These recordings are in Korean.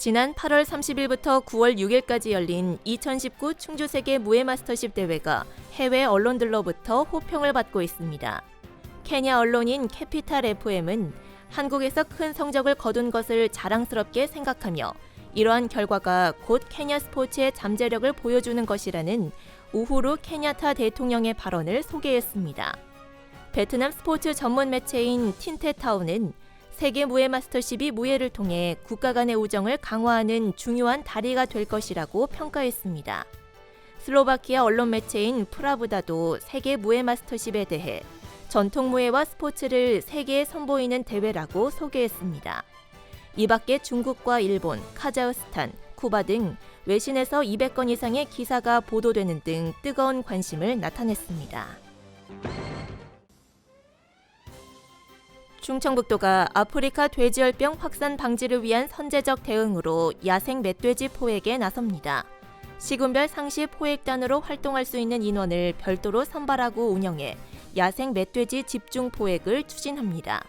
지난 8월 30일부터 9월 6일까지 열린 2019 충주 세계 무예 마스터십 대회가 해외 언론들로부터 호평을 받고 있습니다. 케냐 언론인 캐피탈 FM은 한국에서 큰 성적을 거둔 것을 자랑스럽게 생각하며 이러한 결과가 곧 케냐 스포츠의 잠재력을 보여주는 것이라는 우후루 케냐타 대통령의 발언을 소개했습니다. 베트남 스포츠 전문 매체인 틴테타운은 세계 무예 마스터십이 무예를 통해 국가 간의 우정을 강화하는 중요한 다리가 될 것이라고 평가했습니다. 슬로바키아 언론 매체인 프라브다도 세계 무예 마스터십에 대해 전통 무예와 스포츠를 세계에 선보이는 대회라고 소개했습니다. 이 밖에 중국과 일본, 카자흐스탄, 쿠바 등 외신에서 200건 이상의 기사가 보도되는 등 뜨거운 관심을 나타냈습니다. 충청북도가 아프리카 돼지열병 확산 방지를 위한 선제적 대응으로 야생 멧돼지 포획에 나섭니다. 시군별 상시 포획단으로 활동할 수 있는 인원을 별도로 선발하고 운영해 야생 멧돼지 집중 포획을 추진합니다.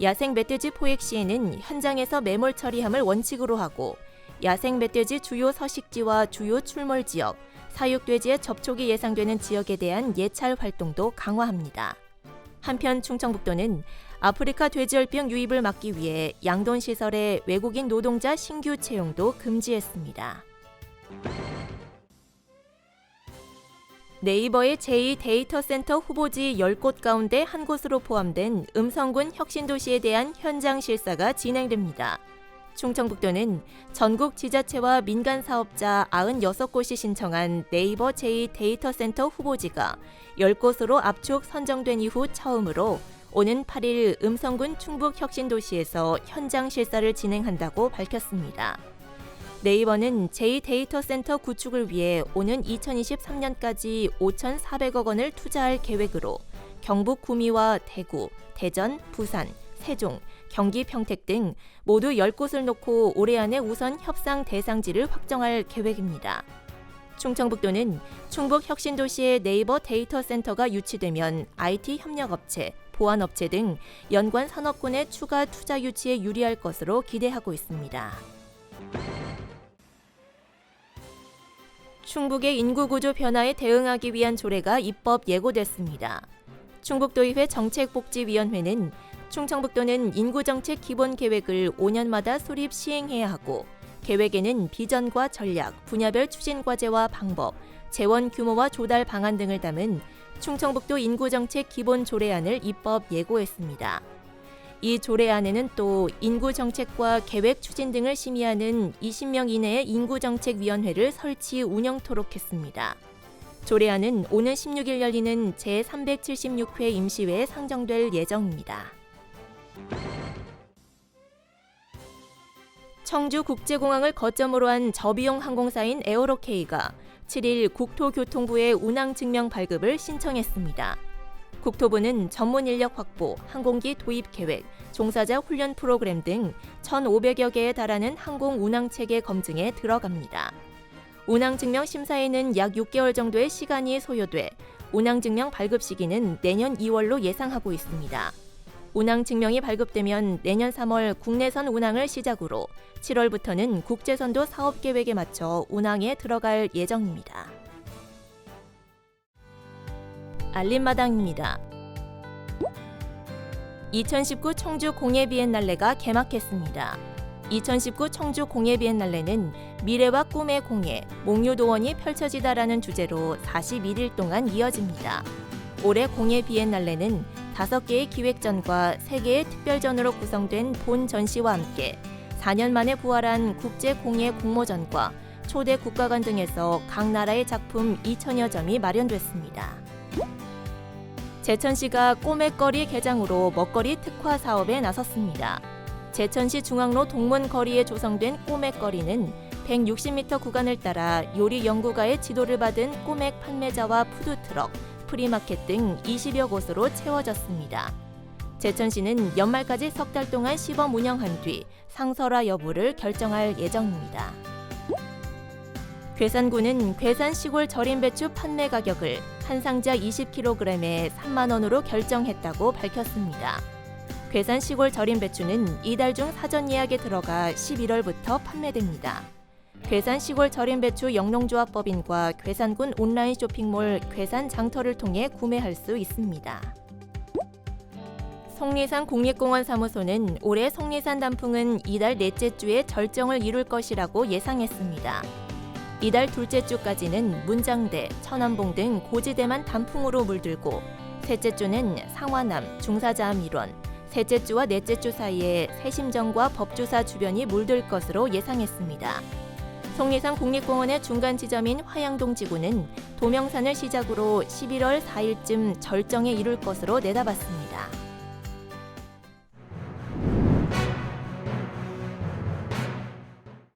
야생 멧돼지 포획 시에는 현장에서 매몰 처리함을 원칙으로 하고 야생 멧돼지 주요 서식지와 주요 출몰 지역, 사육돼지의 접촉이 예상되는 지역에 대한 예찰 활동도 강화합니다. 한편 충청북도는 아프리카 돼지열병 유입을 막기 위해 양돈 시설에 외국인 노동자 신규 채용도 금지했습니다. 네이버의 제2 데이터 센터 후보지 10곳 가운데 한 곳으로 포함된 음성군 혁신도시에 대한 현장 실사가 진행됩니다. 충청북도는 전국 지자체와 민간 사업자 96곳이 신청한 네이버 제2 데이터 센터 후보지가 10곳으로 압축 선정된 이후 처음으로 오는 8일 음성군 충북 혁신도시에서 현장 실사를 진행한다고 밝혔습니다. 네이버는 제2데이터 센터 구축을 위해 오는 2023년까지 5,400억 원을 투자할 계획으로 경북 구미와 대구, 대전, 부산, 세종, 경기 평택 등 모두 10곳을 놓고 올해 안에 우선 협상 대상지를 확정할 계획입니다. 충청북도는 충북 혁신도시의 네이버 데이터 센터가 유치되면 IT 협력업체, 보안업체 등 연관 산업군의 추가 투자 유치에 유리할 것으로 기대하고 있습니다. 충북의 인구 구조 변화에 대응하기 위한 조례가 입법 예고됐습니다. 충북도의회 정책복지위원회는 충청북도는 인구정책 기본 계획을 5년마다 수립 시행해야 하고 계획에는 비전과 전략, 분야별 추진 과제와 방법, 재원 규모와 조달 방안 등을 담은 충청북도 인구정책 기본 조례안을 입법 예고했습니다. 이 조례안에는 또 인구 정책과 계획 추진 등을 심의하는 20명 이내의 인구정책위원회를 설치 운영토록 했습니다. 조례안은 오는 16일 열리는 제376회 임시회에 상정될 예정입니다. 청주 국제공항을 거점으로 한 저비용 항공사인 에어로케이가 7일 국토교통부에 운항 증명 발급을 신청했습니다. 국토부는 전문 인력 확보, 항공기 도입 계획, 종사자 훈련 프로그램 등 1,500여 개에 달하는 항공 운항 체계 검증에 들어갑니다. 운항 증명 심사에는 약 6개월 정도의 시간이 소요돼 운항 증명 발급 시기는 내년 2월로 예상하고 있습니다. 운항 증명이 발급되면 내년 3월 국내선 운항을 시작으로 7월부터는 국제선도 사업 계획에 맞춰 운항에 들어갈 예정입니다. 알림마당입니다. 2019 청주 공예 비엔날레가 개막했습니다. 2019 청주 공예 비엔날레는 미래와 꿈의 공예, 몽유도원이 펼쳐지다라는 주제로 41일 동안 이어집니다. 올해 공예 비엔날레는 5개의 기획전과 3개의 특별전으로 구성된 본 전시와 함께 4년 만에 부활한 국제 공예 공모전과 초대 국가관 등에서 각 나라의 작품 2천여 점이 마련됐습니다. 제천시가 꼬맥거리 개장으로 먹거리 특화 사업에 나섰습니다. 제천시 중앙로 동문 거리에 조성된 꼬맥거리는 160m 구간을 따라 요리 연구가의 지도를 받은 꼬맥 판매자와 푸드트럭, 프리마켓 등 20여 곳으로 채워졌습니다. 제천시는 연말까지 석 달 동안 시범 운영한 뒤 상설화 여부를 결정할 예정입니다. 괴산군은 괴산 시골 절임 배추 판매 가격을 한 상자 20kg에 3만 원으로 결정했다고 밝혔습니다. 괴산 시골 절임 배추는 이달 중 사전 예약에 들어가 11월부터 판매됩니다. 괴산 시골 절임 배추 영농조합법인과 괴산군 온라인 쇼핑몰 괴산 장터를 통해 구매할 수 있습니다. 속리산 국립공원 사무소는 올해 속리산 단풍은 이달 넷째 주에 절정을 이룰 것이라고 예상했습니다. 이달 둘째 주까지는 문장대, 천안봉 등 고지대만 단풍으로 물들고 셋째 주는 상화남, 중사자암 일원, 셋째 주와 넷째 주 사이에 세심정과 법주사 주변이 물들 것으로 예상했습니다. 속리산 국립공원의 중간 지점인 화양동 지구는 도명산을 시작으로 11월 4일쯤 절정에 이룰 것으로 내다봤습니다.